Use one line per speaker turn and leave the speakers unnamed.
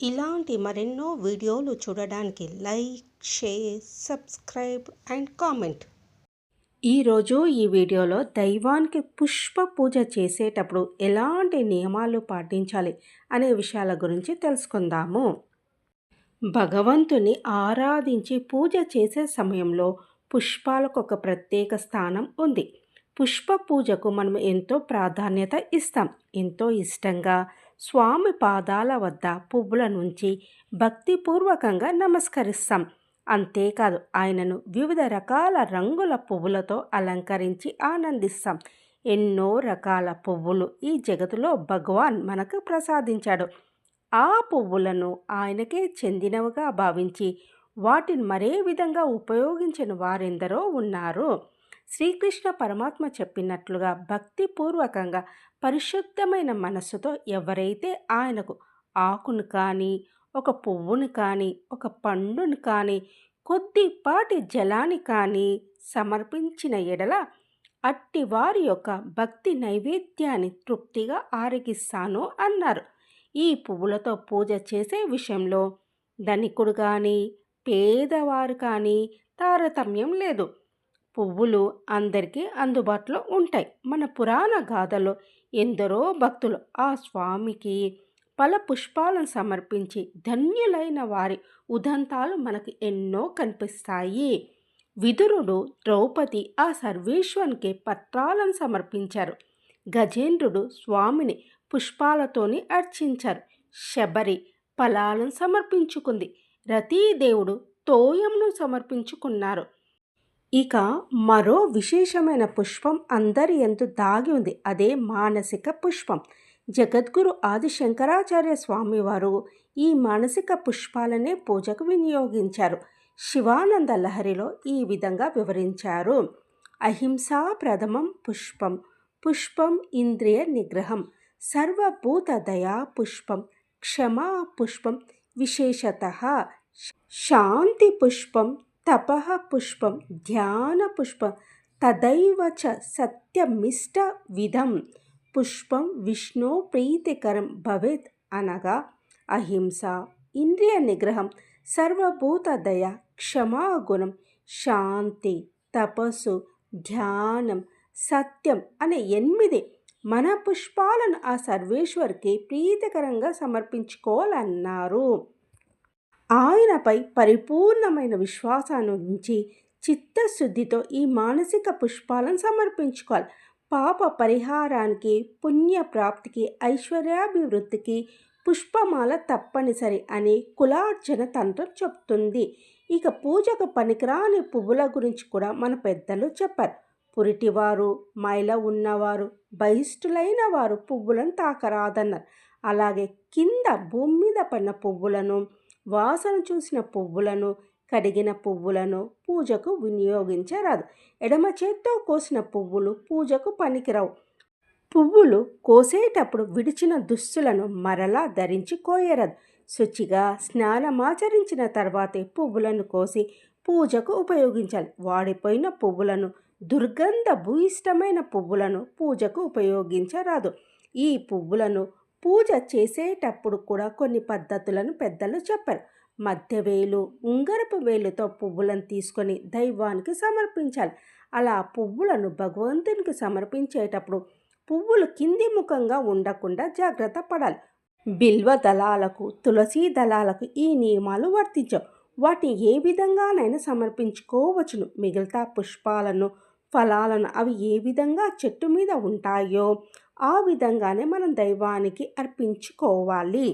ఇలాంటి మరెన్నో వీడియోలు చూడడానికి like share subscribe and comment. ఈరోజు ఈ వీడియోలో దైవానికి పుష్ప పూజ చేసేటప్పుడు ఎలాంటి నియమాలు పాటించాలి అనే విషయాల గురించి తెలుసుకుందాము. భగవంతుని ఆరాధించి పూజ చేసే సమయంలో పుష్పాలకు ఒక ప్రత్యేక స్థానం ఉంది. పుష్ప పూజకు మనం ఎంతో ప్రాధాన్యత ఇస్తాం. ఎంతో ఇష్టంగా స్వామి పాదాల వద్ద పువ్వుల నుంచి భక్తిపూర్వకంగా నమస్కరిస్తాం. అంతేకాదు ఆయనను వివిధ రకాల రంగుల పువ్వులతో అలంకరించి ఆనందిస్తాం. ఎన్నో రకాల పువ్వులు ఈ జగతులో భగవాన్ మనకు ప్రసాదించాడు. ఆ పువ్వులను ఆయనకే చెందినవిగా భావించి వాటిని మరే విధంగా ఉపయోగించిన వారెందరో ఉన్నారు. శ్రీకృష్ణ పరమాత్మ చెప్పినట్లుగా భక్తిపూర్వకంగా పరిశుద్ధమైన మనస్సుతో ఎవరైతే ఆయనకు ఆకును కానీ ఒక పువ్వును కానీ ఒక పండును కానీ కొద్దిపాటి జలాన్ని కానీ సమర్పించిన ఎడల అట్టి వారి యొక్క భక్తి నైవేద్యాన్ని తృప్తిగా ఆరగిస్తాను అన్నారు. ఈ పువ్వులతో పూజ చేసే విషయంలో ధనికుడు కానీ పేదవారు కానీ తారతమ్యం లేదు. పువ్వులు అందరికీ అందుబాటులో ఉంటాయి. మన పురాణ గాథలో ఎందరో భక్తులు ఆ స్వామికి పల పుష్పాలను సమర్పించి ధన్యులైన వారి ఉదంతాలు మనకు ఎన్నో కనిపిస్తాయి. విదురుడు ద్రౌపది ఆ సర్వేశ్వరునికి పత్రాలను సమర్పించారు. గజేంద్రుడు స్వామిని పుష్పాలతోని అర్చించారు. శబరి ఫలాలను సమర్పించుకుంది. రతీదేవుడు తోయంను సమర్పించుకున్నారు. ఇక మరో విశేషమైన పుష్పం అందరి ఎందు దాగి ఉంది. అదే మానసిక పుష్పం. జగద్గురు ఆది శంకరాచార్య స్వామివారు ఈ మానసిక పుష్పాలనే పూజకు వినియోగించారు. శివానంద లహరిలో ఈ విధంగా వివరించారు. అహింసా ప్రథమం పుష్పం. పుష్పం ఇంద్రియ నిగ్రహం. సర్వభూత దయా పుష్పం. క్షమా పుష్పం. విశేషత శాంతి పుష్పం. తపః పుష్పం ధ్యాన పుష్పం తదైవ చ సత్యమిష్ట విధం. పుష్పం విష్ణు ప్రీతికరం భవేత్ అనగా అహింస ఇంద్రియ నిగ్రహం సర్వభూత దయ క్షమాగుణం శాంతి తపస్సు ధ్యానం సత్యం అనే ఎనిమిది మన పుష్పాలను ఆ సర్వేశ్వరికి ప్రీతికరంగా సమర్పించుకోవాలన్నారు. ఆయనపై పరిపూర్ణమైన విశ్వాసాన్ని ఉంచి చిత్తశుద్ధితో ఈ మానసిక పుష్పాలను సమర్పించుకోవాలి. పాప పరిహారానికి పుణ్యప్రాప్తికి ఐశ్వర్యాభివృద్ధికి పుష్పమాల తప్పనిసరి అని కులార్జన తంత్రం చెప్తుంది. ఇక పూజకు పనికిరాని పువ్వుల గురించి కూడా మన పెద్దలు చెప్పారు. పురిటివారు మైల ఉన్నవారు బహిష్ఠులైన వారు పువ్వులను తాకరాదన్నారు. అలాగే కింద భూమి మీద పడిన పువ్వులను వాసన చూసిన పువ్వులను కడిగిన పువ్వులను పూజకు వినియోగించరాదు. ఎడమ చేత్తో కోసిన పువ్వులు పూజకు పనికిరావు. పువ్వులు కోసేటప్పుడు విడిచిన దుస్తులను మరలా ధరించి కోయరాదు. శుచిగా స్నానమాచరించిన తర్వాతే పువ్వులను కోసి పూజకు ఉపయోగించాలి. వాడిపోయిన పువ్వులను దుర్గంధ భూయిష్టమైన పువ్వులను పూజకు ఉపయోగించరాదు. ఈ పువ్వులను పూజ చేసేటప్పుడు కూడా కొన్ని పద్ధతులను పెద్దలు చెప్పారు. మధ్య వేలు ఉంగరపు వేలుతో పువ్వులను తీసుకొని దైవానికి సమర్పించాలి. అలా పువ్వులను భగవంతునికి సమర్పించేటప్పుడు పువ్వులు కింది ముఖంగా ఉండకుండా జాగ్రత్త పడాలి. బిల్వ దళాలకు తులసి దళాలకు ఈ నియమాలు వర్తించవు. వాటిని ఏ విధంగానైనా సమర్పించుకోవచ్చును. మిగతా పుష్పాలను ఫలాలను అవి ఏ విధంగా చెట్టు మీద ఉంటాయో ఆ విధంగానే మనం దైవానికి అర్పించుకోవాలి.